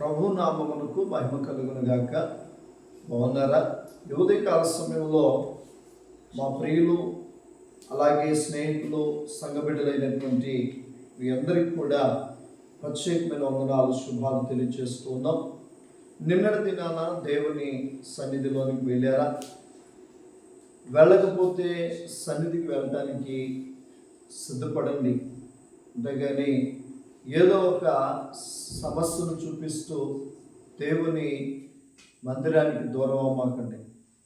ప్రభు నామమునకు మహిమ కలుగునుగాక బాగున్నారా? యువతి కాల సమయంలో మా ప్రియులు అలాగే స్నేహితులు సంఘబిడ్డలైనటువంటి మీ అందరికీ కూడా ప్రత్యేకమైన వందనాలు శుభాలు తెలియజేస్తున్నాం నిన్నటి దినాన దేవుని సన్నిధిలోనికి వెళ్ళారా? వెళ్ళకపోతే సన్నిధికి వెళ్ళడానికి సిద్ధపడండి. అంతేగాని ఏదో ఒక సమస్యను చూపిస్తూ దేవుని మందిరానికి దూరం అవ్వమాకండి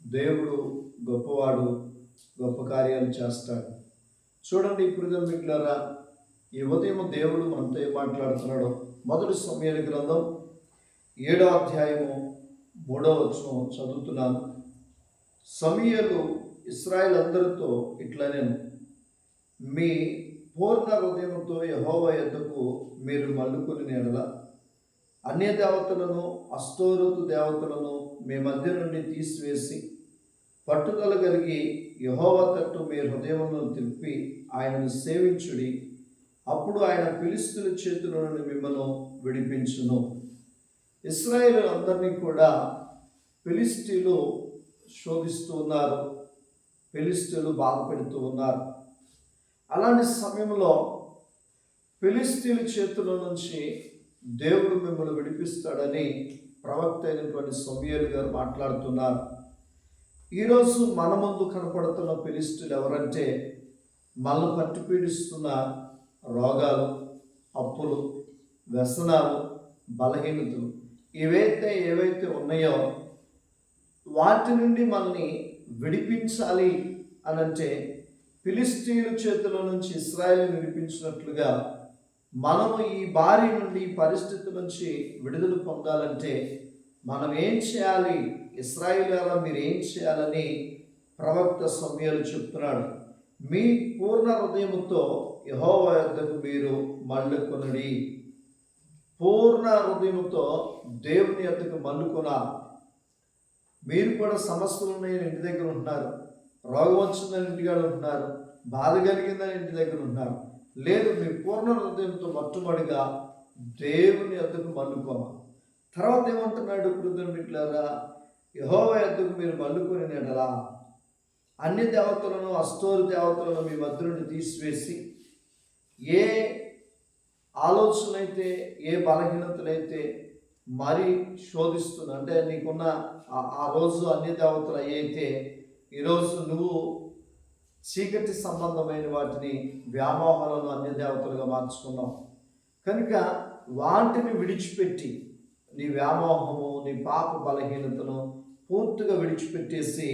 దేవుడు గొప్పవాడు గొప్ప కార్యాలు చేస్తాడు. చూడండి ఇప్పుడు మిగిలారా ఈ ఉదయం దేవుడు మనతో ఏం మాట్లాడుతున్నాడు. మొదటి సమయాల గ్రంథం ఏడో అధ్యాయము మూడో వచనం చదువుతున్నాను. సమయలు ఇస్రాయల్ అందరితో ఇట్లనే మీ పూర్ణ హృదయంతో యహోవ ఎద్దకు మీరు మల్లుకొని నేడల? అన్య దేవతలను అష్టోరుతు దేవతలను మీ మధ్య నుండి తీసివేసి పట్టుదల కలిగి యహోవ తట్టు మీ హృదయమును తిప్పి ఆయనను సేవించుడి. అప్పుడు ఆయన పిలిస్తుల చేతుల నుండి మిమ్మల్ని విడిపించును. ఇస్రాయేల్ అందరినీ కూడా ఫిలిస్తీన్లు శోధిస్తూ ఉన్నారు. ఫిలిస్తీన్లు బాధపెడుతూ ఉన్నారు. అలాంటి సమయంలో ఫిలిస్తీన్ చేతుల నుంచి దేవుడు మిమ్మల్ని విడిపిస్తాడని ప్రవక్త అయినటువంటి సమయలు గారు మాట్లాడుతున్నారు. ఈరోజు మన ముందు కనపడుతున్న ఫిలిస్తీన్లు ఎవరంటే మనల్ని పట్టి పీడిస్తున్న రోగాలు అప్పులు వ్యసనాలు బలహీనతలు ఏవైతే ఏవైతే ఉన్నాయో వాటి నుండి మనల్ని విడిపించాలి అని అంటే ఫిలిస్తీన్ల చేతుల నుంచి ఇస్రాయల్ విడిపించినట్లుగా మనము ఈ బారి నుండి ఈ పరిస్థితి నుంచి విడుదల పొందాలంటే మనం ఏం చేయాలి? ఇస్రాయిల్ మీరు ఏం చేయాలని ప్రవక్త సమయాలు చెప్తున్నాడు. మీ పూర్ణ హృదయముతో యహోవ యొద్దకు మీరు మళ్ళుకొనడి. పూర్ణ హృదయముతో దేవుని యొద్దకు మళ్ళుకొన. మీరు కూడా సమస్యలు ఉన్నాయని ఇంటి దగ్గర ఉంటున్నారు. రోగం వచ్చిందని ఇంటికాడ ఉంటున్నారు బాధ కలిగిందని ఇంటి దగ్గర ఉన్నారు లేదు మీ పూర్ణ హృదయంతో మొట్టమొదటిగా దేవుని యొద్దకు మల్లుకోవాలి తర్వాత ఏమంటున్నాడు కృతం బిడ్డలారా యహోవ యొద్దకు మీరు మల్లుకొని నెడలా అన్ని దేవతలను అస్తోరు దేవతలను మీ మధ్య నుండి తీసివేసి ఏ ఆలోచన అయితే ఏ బలహీనతలైతే మరి శోధిస్తుంది అంటే నీకున్న ఆ- ఆ రోజు అన్ని దేవతలు అయితే ఈరోజు నువ్వు చీకటి సంబంధమైన వాటిని వ్యామోహాలను అన్య దేవతలుగా మార్చుకున్నావు. కనుక వాటిని విడిచిపెట్టి నీ వ్యామోహము నీ పాప బలహీనతను పూర్తిగా విడిచిపెట్టేసి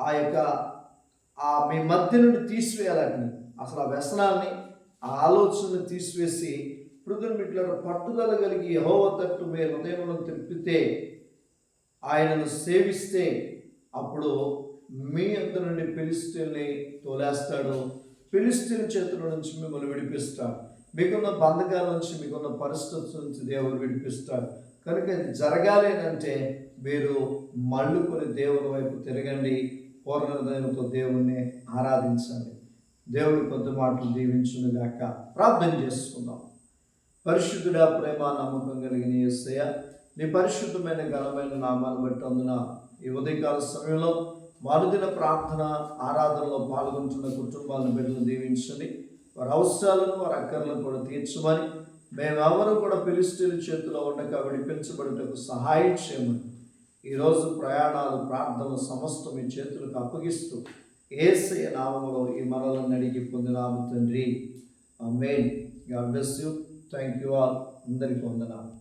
ఆ యొక్క ఆ మీ మధ్య నుండి తీసివేయాలని అసలు ఆ వ్యసనాన్ని ఆ ఆలోచనని తీసివేసి పృథుని మిట్ల పట్టుదల కలిగి యహోవ తట్టు మీ హృదయంలో తిప్పితే ఆయనను సేవిస్తే అప్పుడు మీ అంత నుండి ఫిలిస్తీన్ని తోలేస్తాడు. పిలిస్తీన్ చేతుల నుంచి మిమ్మల్ని విడిపిస్తాడు. మీకున్న బంధకాల నుంచి మీకున్న పరిస్థితుల నుంచి దేవుడు విడిపిస్తాడు. కనుక ఇది జరగాలి అంటే మీరు మళ్ళుకొని దేవుని వైపు తిరగండి. పూర్ణ హృదయంతో దేవుణ్ణి ఆరాధించండి. దేవుడి కొద్ది మాటలు దీవించునుగాక ప్రార్థన చేసుకుందాం. పరిశుద్ధుడా ప్రేమ నమ్మకం కలిగిన ఎస్సయ్య నీ పరిశుద్ధమైన ఘనమైన నామాలు బట్టి అందున ఈ ఉదయకాల సమయంలో మరుదిన ప్రార్థన ఆరాధనలో పాల్గొంటున్న కుటుంబాలను బిడ్డలు దీవించండి. వారి అవసరాలను వారి అక్కర్లను కూడా తీర్చమని మేమెవరూ కూడా పిలిస్తీల చేతిలో ఉండక విడిపించబడుటకు సహాయం చేయమని ఈరోజు ప్రయాణాలు ప్రార్థనలు సమస్తం మీ చేతులకు అప్పగిస్తూ ఏసయ నామంలో ఈ మరలను అడిగి పొందినాము తండ్రి. May God bless you. Thank you all. అందరికీ వందనాలు.